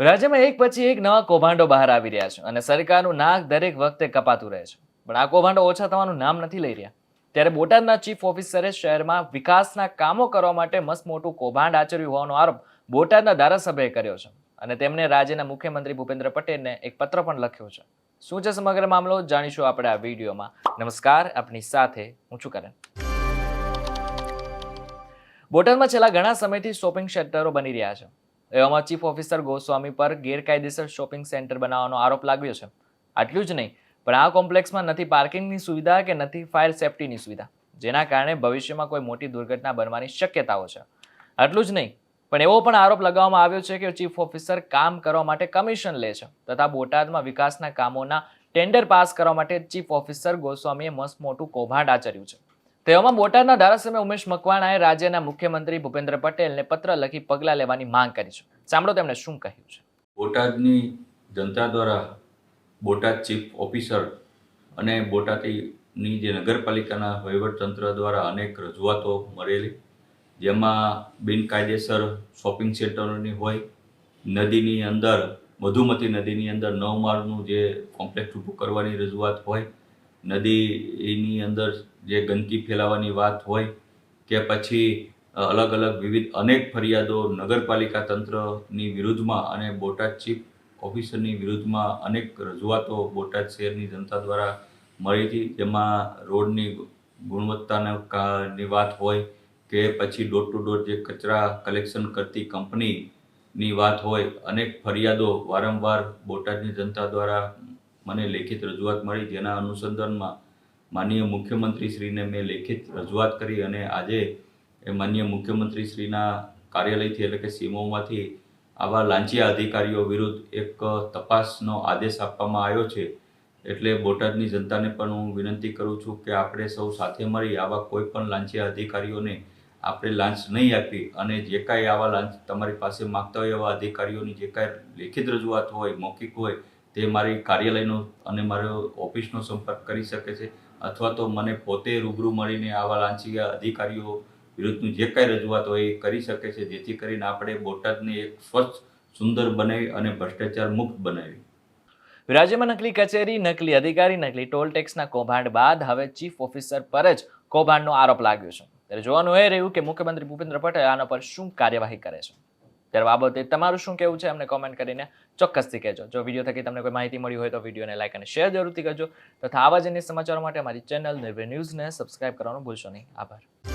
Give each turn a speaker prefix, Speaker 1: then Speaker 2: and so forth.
Speaker 1: રાજ્યમાં એક પછી એક નવા કૌભાંડો બહાર આવી રહ્યા છે અને સરકારનું નાક દરેક વખતે કપાતું રહે છે. પણ આ કૌભાંડો ઓછા થવાનું નામ નથી લઈ રહ્યા. ત્યારે બોટાદના ચીફ ઓફિસરે શહેરમાં વિકાસના કામો કરવા માટે મસ્ત મોટું કૌભાંડ આચર્યું હોવાનો આરોપ બોટાદના ધારાસભ્યએ કર્યો છે. અને તેમણે રાજ્યના મુખ્યમંત્રી ભૂપેન્દ્ર પટેલને એક પત્ર પણ લખ્યો છે. શું છે સમગ્ર મામલો જાણીશું આપણે આ વિડીયોમાં. નમસ્કાર, આપની સાથે હું છું કરણ. બોટાદમાં છેલ્લા ઘણા સમયથી શોપિંગ સેન્ટરો બની રહ્યા છે. એવામાં ચીફ ઓફિસર ગોસ્વામી પર ગેરકાયદેસર શોપિંગ સેન્ટર બનાવવાનો આરોપ લાગ્યો છે. આટલું જ નહીં, પણ આ કોમ્પ્લેક્સમાં નથી પાર્કિંગની સુવિધા કે નથી ફાયર સેફટીની સુવિધા, જેના કારણે ભવિષ્યમાં કોઈ મોટી દુર્ઘટના બનવાની શક્યતાઓ છે. આટલું જ નહીં, પણ એવો પણ આરોપ લગાવવામાં આવ્યો છે કે ચીફ ઓફિસર કામ કરવા માટે કમિશન લે છે, તથા બોટાદમાં વિકાસના કામોના ટેન્ડર પાસ કરવા માટે ચીફ ઓફિસર ગોસ્વામીએ મસ્ત મોટું કૌભાંડ આચર્યું છે. તેવામાં બોટાદના ધારાસભ્ય ઉમેશ મકવાણાએ રાજ્યના મુખ્યમંત્રી ભૂપેન્દ્ર પટેલને પત્ર લખી પગલાં લેવાની માંગ કરી છે. સાંભળો તેમણે શું કહ્યું છે.
Speaker 2: બોટાદની જનતા દ્વારા બોટાદ ચીફ ઓફિસર અને બોટાદની જે નગરપાલિકાના વહીવટતંત્ર દ્વારા અનેક રજૂઆતો મળેલી, જેમાં બિનકાયદેસર શોપિંગ સેન્ટરોની હોય, નદીની અંદર, મધુમતી નદીની અંદર નવ માળનું જે કોમ્પ્લેક્સ ઊભું કરવાની રજૂઆત હોય નદીની અંદર જે ગંદકી ફેલાવાની વાત હોય કે પછી અલગ અલગ વિવિધ અનેક ફરિયાદો નગરપાલિકા તંત્રની વિરુદ્ધમાં અને બોટાદ ચીફ ઓફિસરની વિરુદ્ધમાં અનેક રજૂઆતો બોટાદ શહેરની જનતા દ્વારા મળી હતી. જેમાં રોડની ગુણવત્તાના વાત હોય કે પછી ડોર ટુ ડોર જે કચરા કલેક્શન કરતી કંપનીની વાત હોય, અનેક ફરિયાદો વારંવાર બોટાદની જનતા દ્વારા મને લેખિત રજૂઆત મળી. જેના અનુસંધાનમાં માનનીય મુખ્યમંત્રીશ્રીને મેં લેખિત રજૂઆત કરી અને આજે એ માનનીય મુખ્યમંત્રીશ્રીના કાર્યાલયથી એટલે કે સીમોમાંથી આવા લાંચિયા અધિકારીઓ વિરુદ્ધ એક તપાસનો આદેશ આપવામાં આવ્યો છે. એટલે બોટાદની જનતાને પણ હું વિનંતી કરું છું કે આપણે સૌ સાથે મળી આવા કોઈ પણ લાંચિયા અધિકારીઓને આપણે લાંચ નહીં આપી અને જે કાંઈ આવા લાંચ તમારી પાસે માગતા હોય એવા અધિકારીઓની જે કાંઈ લેખિત રજૂઆત હોય, મૌખિક હોય તે મારી કાર્યાલયનો અને મારો ઓફિસનો સંપર્ક કરી શકે છે અથવા તો મને પોતે રૂબરૂ મળીને આવા લાંચિયા અધિકારીઓ વિરુદ્ધનું જે કાંઈ રજૂઆત હોય એ કરી શકે છે, જેથી કરીને આપણે બોટાદને એક સ્વચ્છ, સુંદર બનાવી અને ભ્રષ્ટાચાર મુક્ત બનાવી.
Speaker 1: રાજ્યમાં નકલી કચેરી, નકલી અધિકારી, નકલી ટોલ ટેક્સના કૌભાંડ બાદ હવે ચીફ ઓફિસર પર જ કૌભાંડનો આરોપ લાગ્યો છે. ત્યારે જોવાનું એ રહ્યું કે મુખ્યમંત્રી ભૂપેન્દ્ર પટેલ આના પર શું કાર્યવાહી કરે છે. ત્યારે બાબતે તમારું શું કહેવું છે અમને કોમેન્ટ કરીને ચોક્કસથી કહેજો. જો વીડિયો થકી તમને કોઈ માહિતી મળી હોય તો વિડીયોને લાઇક અને શેર જરૂરથી કરજો. તથા આવા જ અન્ય સમાચારો માટે અમારી ચેનલ નિર્ભય ન્યૂઝને સબસ્ક્રાઇબ કરવાનું ભૂલશો નહીં. આભાર.